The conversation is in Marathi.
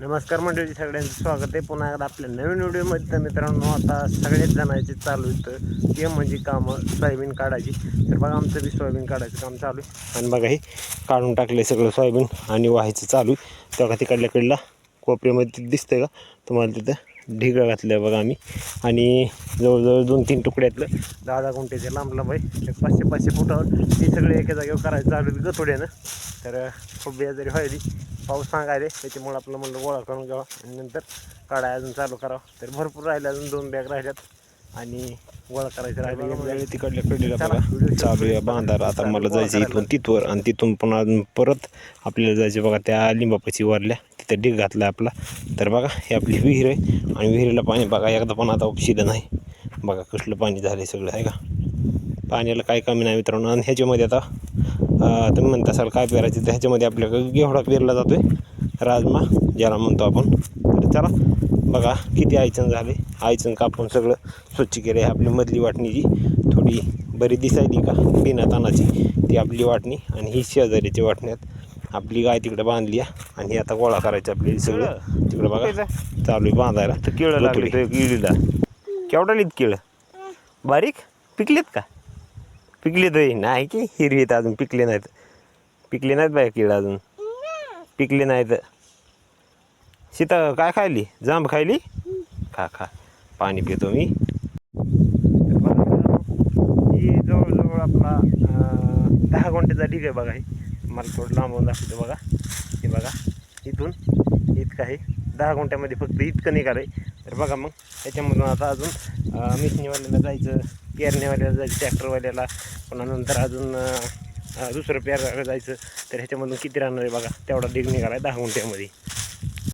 नमस्कार मंडळी सगळ्यांचं स्वागत आहे. पुन्हा एकदा आपल्या नवीन व्हिडिओमध्ये तर मित्रांनो आता सगळ्याच जणांचे चालू होतं ते म्हणजे कामं सोयाबीन काढायची. तर बघा आमचं बी सोयाबीन काढायचं काम चालू आहे. आणि बघा हे काढून टाकले सगळं सोयाबीन आणि व्हायचं चालू आहे. तेव्हा तिकडल्या कडला कोपऱ्यामध्ये दिसतं दिसतंय का? तुम्हाला तिथं ढिगळं घातलं आहे बघा आम्ही. आणि जवळजवळ दोन तीन तुकड्यातलं दहा दहा गुंठ्याचे लांब लांब आहे. एक पाचशे पाचशे फुटावर. ते सगळे एका जागेवर करायचं चालू आहे गतोड्यानं तर खूप बेजारी व्हायली. पाऊस सांगायले त्याच्यामुळे आपलं म्हणलं गोळा करून घ्यावा. आणि नंतर काढाय अजून चालू करावं. तर भरपूर राहिले अजून दोन बॅग राहिल्यात. आणि गोळा करायचं राहिले. तिकडल्या कडीला चला, आहे सुरू बांधार. आता मला जायचं. इथून तिथवर आणि तिथून पुन्हा अजून परत आपल्याला जायचं बघा त्या लिंबापाची वरल्या. तिथं ढीग घातला आपला. तर बघा ही आपली विहीर आहे. आणि विहिरीला पाणी बघा एकदा पण आता उपशिलं नाही. बघा कसलं पाणी झालं सगळं आहे का? पाण्याला काही कमी नाही मित्रांनो. आणि ह्याच्यामध्ये आता तुम्ही म्हणता असाल काय पेरायचं? तर ह्याच्यामध्ये आपल्याकडे घेवडा पेरला जातो आहे राजमा ज्याला म्हणतो आपण. तर चला बघा किती आयचण झाले. आयचण कापून सगळं स्वच्छ केलं आहे आपली मधली वाटणीची थोडी बरी दिसायली का? बिना तानाची. ती आपली वाटणी आणि ही शेजारीची वाटण्यात आपली गाय तिकडे बांधली आहे आणि आता गोळा करायची आपली सगळं. तिकडे बघा. चालू आहे बांधायला. केळं लागली. केळीला. केवढा लिहित केळं? बारीक? पिकलेत का? पिकली तरी नाही की हिरवी तर अजून पिकले नाहीत. पिकले नाहीत बाय केळं अजून. पिकले नाहीत. सीता काय खायली? जांब खायली? खा खा. पाणी पितो मी. ही जवळजवळ आपला दहा गुंठ्याचा ढीग आहे बघा हे. मला थोडं लांबून दाखवतो बघा. हे बघा इथून इतकं आहे. दहा गुंठ्यामध्ये फक्त इतकं निघालं आहे तर बघा मग त्याच्यामधून आता अजून मिशनीवाल्याला जायचं. पेरण्यावाल्याला जायचं ट्रॅक्टरवाल्याला. पुन्हा नंतर अजून दुसरं पेरायला जायचं. तर ह्याच्यामधून किती राहणार आहे बघा. तेवढा ढीग निघाला आहे दहा गुंठ्यामध्ये.